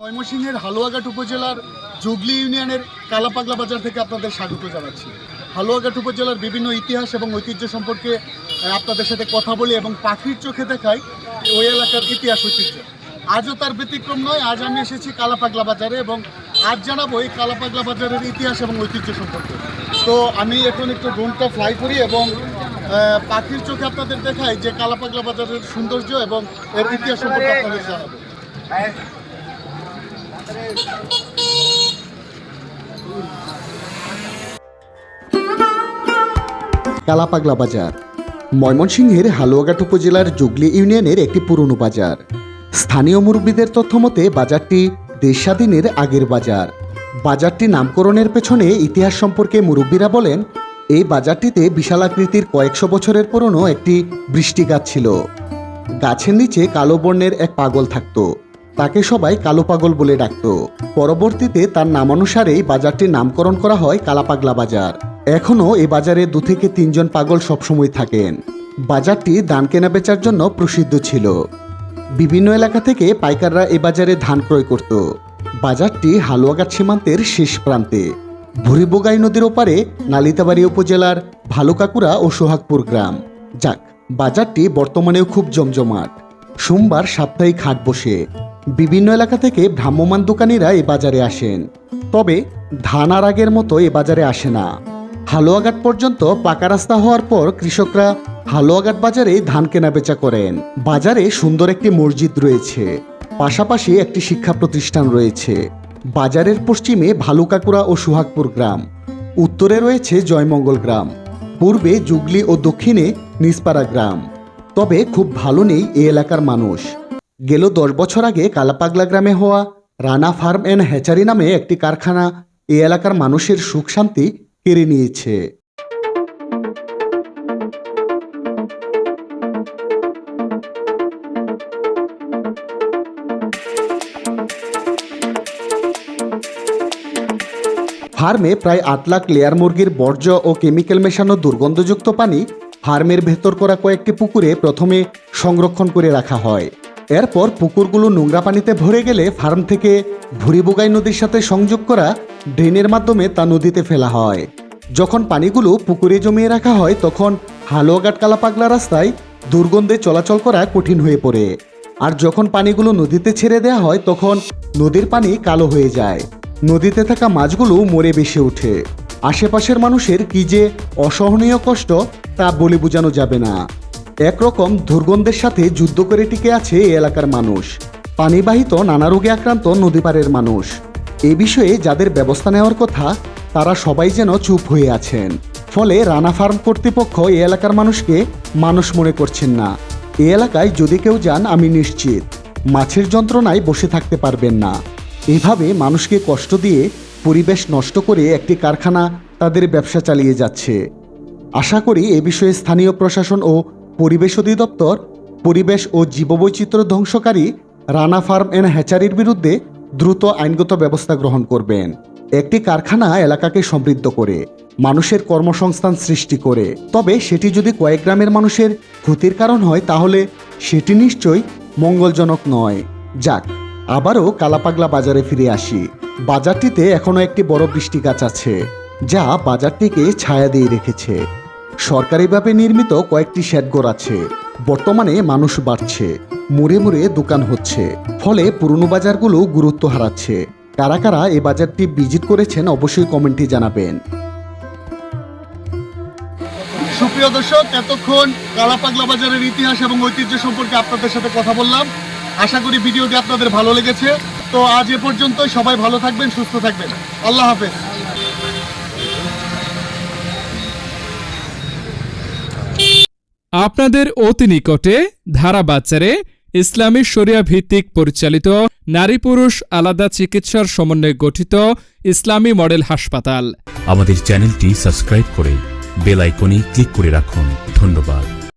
ময়মনসিংহের হালুয়াঘাট উপজেলার জুগলি ইউনিয়নের কালাপাগলা বাজার থেকে আপনাদের স্বাগত জানাচ্ছি। হালুয়াঘাট উপজেলার বিভিন্ন ইতিহাস এবং ঐতিহ্য সম্পর্কে আপনাদের সাথে কথা বলি এবং পাখির চোখে দেখাই ওই এলাকার ইতিহাস ঐতিহ্য। আজও তার ব্যতিক্রম নয়, আজ আমি এসেছি কালাপাগলা বাজারে এবং আজ জানাব এই কালাপাগলা বাজারের ইতিহাস এবং ঐতিহ্য সম্পর্কে। তো আমি এখন একটু ড্রোনটা ফ্লাই করি এবং পাখির চোখে আপনাদের দেখাই যে কালাপাগলা বাজারের সৌন্দর্য এবং এর ইতিহাস সম্পর্কে আপনাদের জানাব। কালাপাগলা বাজার। ময়মনসিংহের হালুয়াঘাট উপজেলার জুগলি ইউনিয়নের একটি পুরনো বাজার। স্থানীয় মুরব্বীদের তথ্য মতে, বাজারটি দেশ স্বাধীনের আগের বাজার। বাজারটি নামকরণের পেছনে ইতিহাস সম্পর্কে মুরব্বীরা বলেন, এই বাজারটিতে বিশাল আকৃতির কয়েকশো বছরের পুরনো একটি বৃষ্টি গাছ ছিল। গাছের নিচে কালো বর্ণের এক পাগল থাকতো। তাকে সবাই কালো পাগল বলে ডাকত। পরবর্তীতে তার নামানুসারেই বাজারটির নামকরণ করা হয় কালাপাগলা বাজার। এখনও এ বাজারে দু থেকে তিনজন পাগল সবসময় থাকেন। বাজারটি ধান কেনা বেচার জন্য প্রসিদ্ধ ছিল। বিভিন্ন এলাকা থেকে পাইকাররা এ বাজারে ধান ক্রয় করত। বাজারটি হালুয়াঘাট সীমান্তের শেষ প্রান্তে। ভুরিবোগাই নদীর ওপারে নালিতাবাড়ি উপজেলার ভালুকাকুড়া ও সোহাগপুর গ্রাম। যাক, বাজারটি বর্তমানেও খুব জমজমাট। সোমবার সাপ্তাহিক হাট বসে। বিভিন্ন এলাকা থেকে ভ্রাম্যমাণ দোকানিরা এ বাজারে আসেন। তবে ধান আর আগের মতো এ বাজারে আসে না। হালুয়াঘাট পর্যন্ত পাকা রাস্তা হওয়ার পর কৃষকরা হালুয়াঘাট বাজারে ধান কেনা বেচা করেন। বাজারে সুন্দর একটি মসজিদ রয়েছে। পাশাপাশি একটি শিক্ষা প্রতিষ্ঠান রয়েছে। বাজারের পশ্চিমে ভালুকাকুড়া ও সুহাগপুর গ্রাম। উত্তরে রয়েছে জয়মঙ্গল গ্রাম। পূর্বে জুগলি ও দক্ষিণে নিসপাড়া গ্রাম। তবে খুব ভালো নেই এ এলাকার মানুষ। গেল দশ বছর আগে কালাপাগলা গ্রামে হওয়া রানা ফার্ম অ্যান্ড হ্যাচারি নামে একটি কারখানা এই এলাকার মানুষের সুখ শান্তি কেড়ে নিয়েছে। ফার্মে প্রায় আট লাখ লেয়ার মুরগির বর্জ্য ও কেমিক্যাল মেশানো দুর্গন্ধযুক্ত পানি ফার্মের ভেতর করা কয়েকটি পুকুরে প্রথমে সংরক্ষণ করে রাখা হয়। এরপর পুকুরগুলো নোংরা পানিতে ভরে গেলে ফার্ম থেকে ভুরিবোগাই নদীর সাথে সংযোগ করা ড্রেনের মাধ্যমে তা নদীতে ফেলা হয়। যখন পানিগুলো পুকুরে জমিয়ে রাখা হয়, তখন হালুয়াঘাট কালাপাগলা রাস্তায় দুর্গন্ধে চলাচল করা কঠিন হয়ে পড়ে। আর যখন পানিগুলো নদীতে ছেড়ে দেওয়া হয়, তখন নদীর পানি কালো হয়ে যায়। নদীতে থাকা মাছগুলো মরে বেশি ওঠে। আশেপাশের মানুষের কি যে অসহনীয় কষ্ট, তা বলে বোঝানো যাবে না। একরকম দুর্গন্ধের সাথে যুদ্ধ করে টিকে আছে এই এলাকার মানুষ। পানিবাহিত নানা রোগে আক্রান্ত নদীপাড়ের মানুষ। এ বিষয়ে যাদের ব্যবস্থা নেওয়ার কথা, তারা সবাই যেন চুপ হয়ে আছেন। ফলে রানা ফার্ম কর্তৃপক্ষ এই এলাকার মানুষকে মানুষ মনে করছেন না। এ এলাকায় যদি কেউ যান, আমি নিশ্চিত। মাছের যন্ত্রণায় বসে থাকতে পারবেন না। এভাবে মানুষকে কষ্ট দিয়ে পরিবেশ নষ্ট করে একটি কারখানা তাদের ব্যবসা চালিয়ে যাচ্ছে। আশা করি এ বিষয়ে স্থানীয় প্রশাসন ও পরিবেশ অধিদপ্তর, পরিবেশ ও জীববৈচিত্র্য ধ্বংসকারী রানা ফার্ম অ্যান্ড হ্যাচারির বিরুদ্ধে দ্রুত আইনগত ব্যবস্থা গ্রহণ করবেন। একটি কারখানা এলাকাকে সমৃদ্ধ করে, মানুষের কর্মসংস্থান সৃষ্টি করে। তবে সেটি যদি কয়েক গ্রামের মানুষের ক্ষতির কারণ হয়, তাহলে সেটি নিশ্চয়ই মঙ্গলজনক নয়। যাক, আবারও কালাপাগলা বাজারে ফিরে আসি। বাজারটিতে এখনও একটি বড় বৃষ্টি গাছ আছে, যা বাজারটিকে ছায়া দিয়ে রেখেছে। সরকারিভাবে নির্মিত কয়েকটি শেডঘর আছে। বর্তমানে মানুষ বাড়ছে, মুড়ে মুড়ে দোকান হচ্ছে, ফলে পুরনো বাজারগুলো গুরুত্ব হারাচ্ছে। কারা কারা এই বাজারটি ভিজিট করেছেন অবশ্যই কমেন্টে জানাবেন। সুপ্রিয় দর্শক, এতক্ষণ কালাপাগলা বাজারের ইতিহাস এবং ঐতিহ্য সম্পর্কে আপনাদের সাথে কথা বললাম। আশা করি ভিডিওটি আপনাদের ভালো লেগেছে। তো আজ এ পর্যন্ত সবাই ভালো থাকবেন, সুস্থ থাকবেন। আল্লাহ হাফেজ। আপনাদের অতি নিকটে ধারা বাচ্চারে ইসলামী শরিয়া ভিত্তিক পরিচালিত নারী পুরুষ আলাদা চিকিৎসার সমন্বয়ে গঠিত ইসলামী মডেল হাসপাতাল। আমাদের চ্যানেলটি সাবস্ক্রাইব করে বেল আইকনে ক্লিক করে রাখুন। ধন্যবাদ।